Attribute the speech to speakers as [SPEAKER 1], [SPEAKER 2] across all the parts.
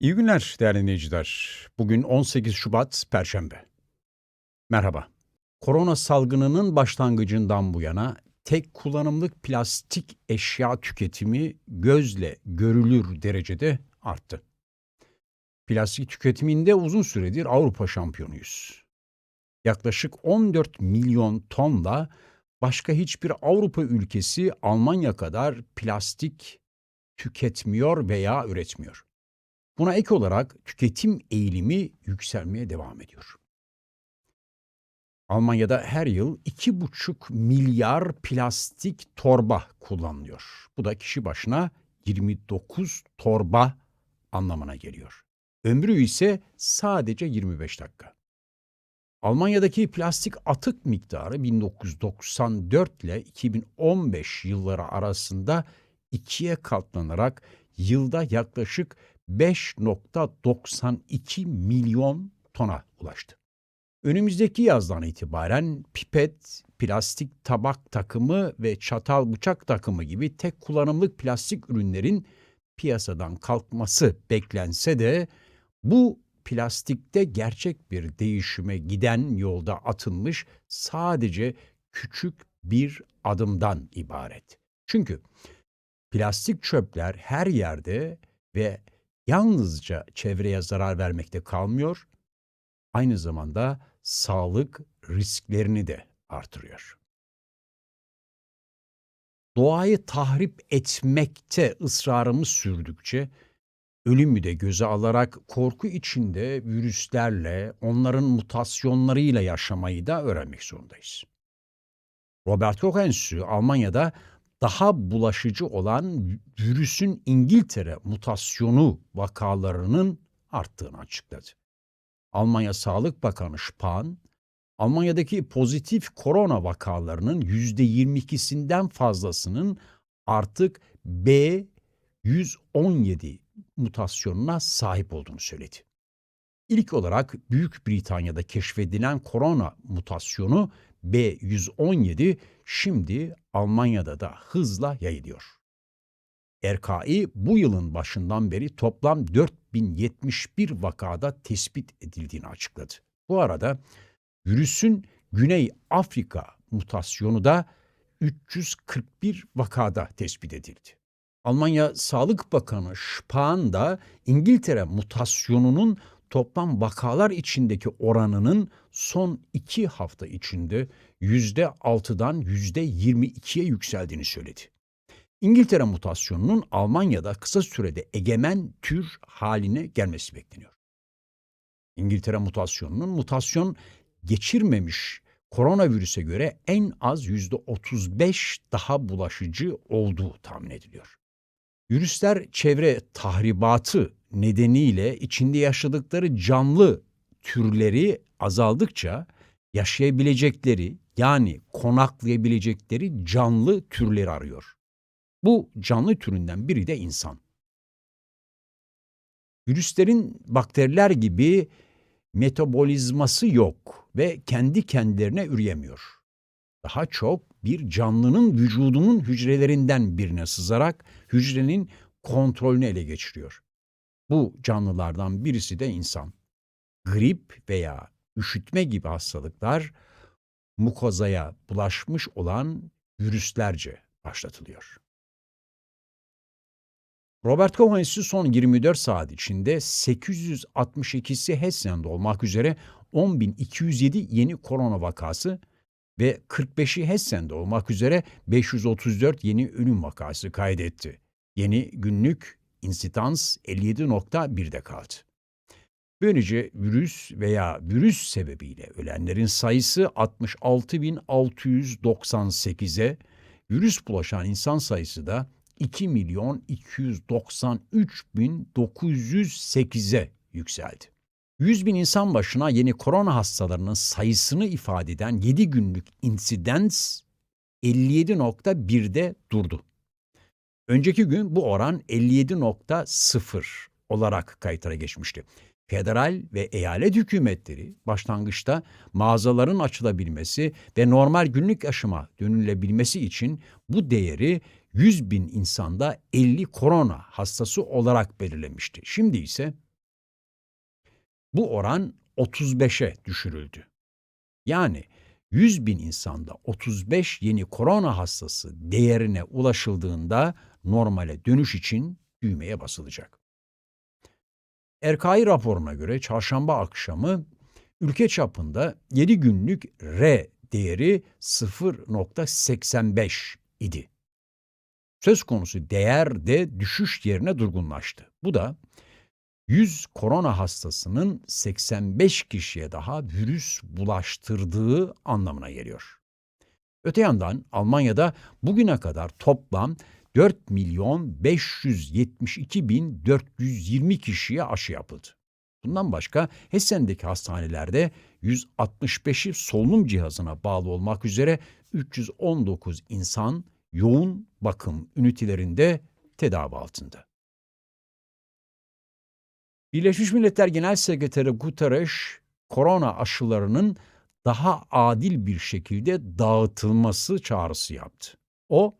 [SPEAKER 1] İyi günler değerli dinleyiciler. Bugün 18 Şubat Perşembe. Merhaba. Korona salgınının başlangıcından bu yana tek kullanımlık plastik eşya tüketimi gözle görülür derecede arttı. Plastik tüketiminde uzun süredir Avrupa şampiyonuyuz. Yaklaşık 14 milyon tonla başka hiçbir Avrupa ülkesi Almanya kadar plastik tüketmiyor veya üretmiyor. Buna ek olarak tüketim eğilimi yükselmeye devam ediyor. Almanya'da her yıl 2,5 milyar plastik torba kullanılıyor. Bu da kişi başına 29 torba anlamına geliyor. Ömrü ise sadece 25 dakika. Almanya'daki plastik atık miktarı 1994 ile 2015 yılları arasında ikiye katlanarak yılda yaklaşık 5.92 milyon tona ulaştı. Önümüzdeki yazdan itibaren pipet, plastik tabak takımı ve çatal bıçak takımı gibi tek kullanımlık plastik ürünlerin piyasadan kalkması beklense de bu plastikte gerçek bir değişime giden yolda atılmış sadece küçük bir adımdan ibaret. Çünkü plastik çöpler her yerde ve yalnızca çevreye zarar vermekte kalmıyor, aynı zamanda sağlık risklerini de artırıyor. Doğayı tahrip etmekte ısrarımız sürdükçe ölümü de göze alarak korku içinde virüslerle, onların mutasyonlarıyla yaşamayı da öğrenmek zorundayız. Robert Koch Almanya'da daha bulaşıcı olan virüsün İngiltere mutasyonu vakalarının arttığını açıkladı. Almanya Sağlık Bakanı Spahn, Almanya'daki pozitif korona vakalarının %22'sinden fazlasının artık B117 mutasyonuna sahip olduğunu söyledi. İlk olarak Büyük Britanya'da keşfedilen korona mutasyonu B117 şimdi Almanya'da da hızla yayılıyor. RKI bu yılın başından beri toplam 4071 vakada tespit edildiğini açıkladı. Bu arada virüsün Güney Afrika mutasyonu da 341 vakada tespit edildi. Almanya Sağlık Bakanı Spahn da İngiltere mutasyonunun toplam vakalar içindeki oranının son iki hafta içinde yüzde altıdan yüzde yirmi ikiye yükseldiğini söyledi. İngiltere mutasyonunun Almanya'da kısa sürede egemen tür haline gelmesi bekleniyor. İngiltere mutasyonunun mutasyon geçirmemiş koronavirüse göre en az yüzde 35 daha bulaşıcı olduğu tahmin ediliyor. Virüsler çevre tahribatı nedeniyle içinde yaşadıkları canlı türleri azaldıkça yaşayabilecekleri yani konaklayabilecekleri canlı türleri arıyor. Bu canlı türünden biri de insan. Virüslerin bakteriler gibi metabolizması yok ve kendi kendilerine üreyemiyor. Daha çok bir canlının vücudunun hücrelerinden birine sızarak hücrenin kontrolünü ele geçiriyor. Bu canlılardan birisi de insan. Grip veya üşütme gibi hastalıklar mukozaya bulaşmış olan virüslerce başlatılıyor. Robert Koch Enstitüsü son 24 saat içinde 862'si Hessen'de olmak üzere 10.207 yeni korona vakası ve 45'i Hessen'de olmak üzere 534 yeni ölüm vakası kaydetti. Yeni günlük insitans 57.1'de kaldı. Böylece virüs veya virüs sebebiyle ölenlerin sayısı 66.698'e, virüs bulaşan insan sayısı da 2 milyon 293 bin 908'e yükseldi. 100 bin insan başına yeni korona hastalarının sayısını ifade eden 7 günlük insidens 57.1'de durdu. Önceki gün bu oran 57.0 olarak kayıtlara geçmişti. Federal ve eyalet hükümetleri başlangıçta mağazaların açılabilmesi ve normal günlük yaşama dönülebilmesi için bu değeri 100 bin insanda 50 korona hastası olarak belirlemişti. Şimdi ise bu oran 35'e düşürüldü. Yani 100 bin insanda 35 yeni korona hastası değerine ulaşıldığında normale dönüş için düğmeye basılacak. RKI raporuna göre çarşamba akşamı ülke çapında 7 günlük R değeri 0.85 idi. Söz konusu değer de düşüş yerine durgunlaştı. Bu da 100 korona hastasının 85 kişiye daha virüs bulaştırdığı anlamına geliyor. Öte yandan Almanya'da bugüne kadar toplam 4 milyon 572 bin 420 kişiye aşı yapıldı. Bundan başka Hessen'deki hastanelerde 165'i solunum cihazına bağlı olmak üzere 319 insan yoğun bakım ünitelerinde tedavi altında. Birleşmiş Milletler Genel Sekreteri Guterres, korona aşılarının daha adil bir şekilde dağıtılması çağrısı yaptı. O,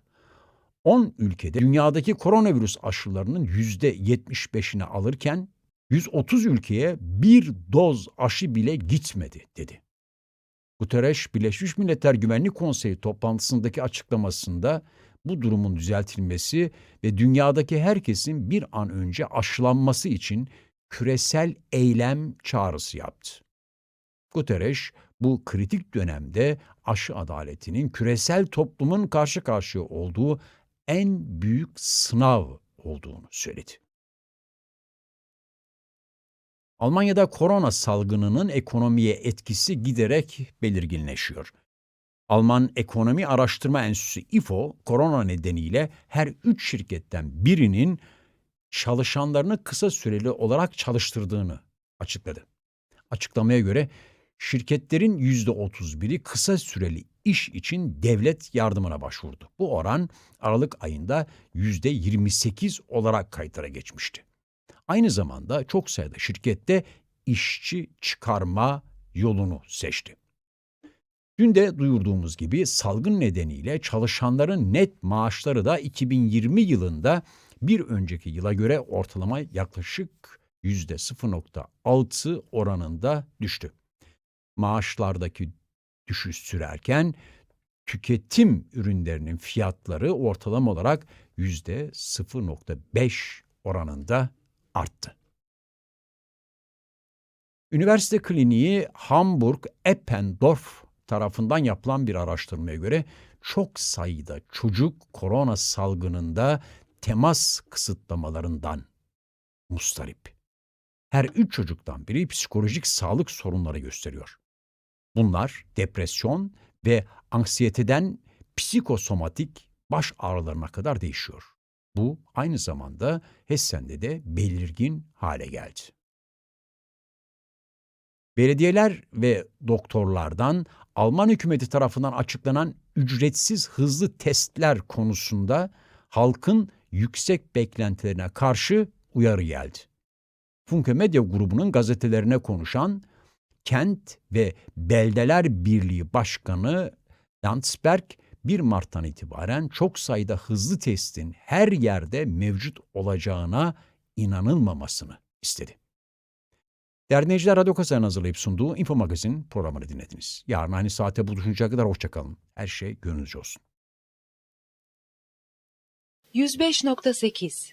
[SPEAKER 1] 10 ülkede dünyadaki koronavirüs aşılarının %75'ini alırken 130 ülkeye bir doz aşı bile gitmedi dedi. Guterres, Birleşmiş Milletler Güvenlik Konseyi toplantısındaki açıklamasında bu durumun düzeltilmesi ve dünyadaki herkesin bir an önce aşılanması için küresel eylem çağrısı yaptı. Guterres bu kritik dönemde aşı adaletinin küresel toplumun karşı karşıya olduğu en büyük sınav olduğunu söyledi. Almanya'da korona salgınının ekonomiye etkisi giderek belirginleşiyor. Alman Ekonomi Araştırma Enstitüsü IFO, korona nedeniyle her üç şirketten birinin çalışanlarını kısa süreli olarak çalıştırdığını açıkladı. Açıklamaya göre şirketlerin %31'i kısa süreli iş için devlet yardımına başvurdu. Bu oran Aralık ayında %28 olarak kayıtlara geçmişti. Aynı zamanda çok sayıda şirkette işçi çıkarma yolunu seçti. Dün de duyurduğumuz gibi salgın nedeniyle çalışanların net maaşları da 2020 yılında bir önceki yıla göre ortalama yaklaşık %0.6 oranında düştü. Maaşlardaki düşüş sürerken tüketim ürünlerinin fiyatları ortalama olarak %0.5 oranında arttı. Üniversite kliniği Hamburg-Eppendorf tarafından yapılan bir araştırmaya göre çok sayıda çocuk korona salgınında temas kısıtlamalarından mustarip. Her üç çocuktan biri psikolojik sağlık sorunları gösteriyor. Bunlar depresyon ve anksiyeteden psikosomatik baş ağrılarına kadar değişiyor. Bu aynı zamanda Hessen'de de belirgin hale geldi. Belediyeler ve doktorlardan Alman hükümeti tarafından açıklanan ücretsiz hızlı testler konusunda halkın yüksek beklentilerine karşı uyarı geldi. Funke Medya grubunun gazetelerine konuşan Kent ve Beldeler Birliği Başkanı Landsberg 1 Mart'tan itibaren çok sayıda hızlı testin her yerde mevcut olacağına inanılmamasını istedi. Derneciler Radyo Kasa'nın hazırlayıp sunduğu Info Magazin programını dinlediniz. Yarın aynı saate buluşuncaya kadar hoşçakalın. Her şey gönlünüzce olsun.
[SPEAKER 2] 105.8